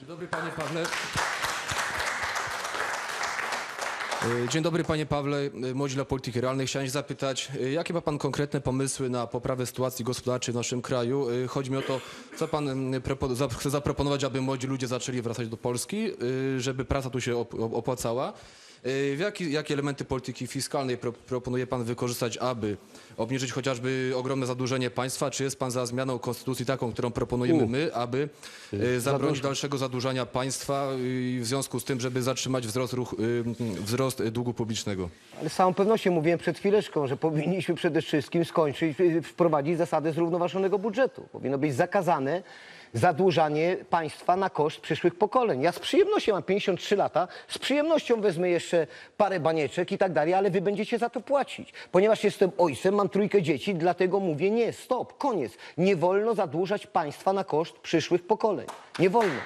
Dzień dobry panie Pawle. E, Dzień dobry panie Pawle, E, Młodzi dla Polityki Realnej. Chciałem się zapytać, e, jakie ma pan konkretne pomysły na poprawę sytuacji gospodarczej w naszym kraju? Chodzi mi o to, co pan chce zaproponować, aby młodzi ludzie zaczęli wracać do Polski, żeby praca tu się op- op- opłacała. W jaki, jakie elementy polityki fiskalnej pro, proponuje pan wykorzystać, aby obniżyć chociażby ogromne zadłużenie państwa? Czy jest pan za zmianą konstytucji taką, którą proponujemy my, aby e, zabronić dalszego zadłużania państwa i w związku z tym, żeby zatrzymać wzrost, ruch, y, wzrost długu publicznego? Ale z całą pewnością mówiłem przed chwileczką, że powinniśmy przede wszystkim skończyć, y, wprowadzić zasadę zrównoważonego budżetu. Powinno być zakazane zadłużanie państwa na koszt przyszłych pokoleń. Ja z przyjemnością, mam 53 lata, z przyjemnością wezmę jeszcze parę banieczek i tak dalej, ale wy będziecie za to płacić. Ponieważ jestem ojcem, mam trójkę dzieci, dlatego mówię nie, stop, koniec. Nie wolno zadłużać państwa na koszt przyszłych pokoleń. Nie wolno.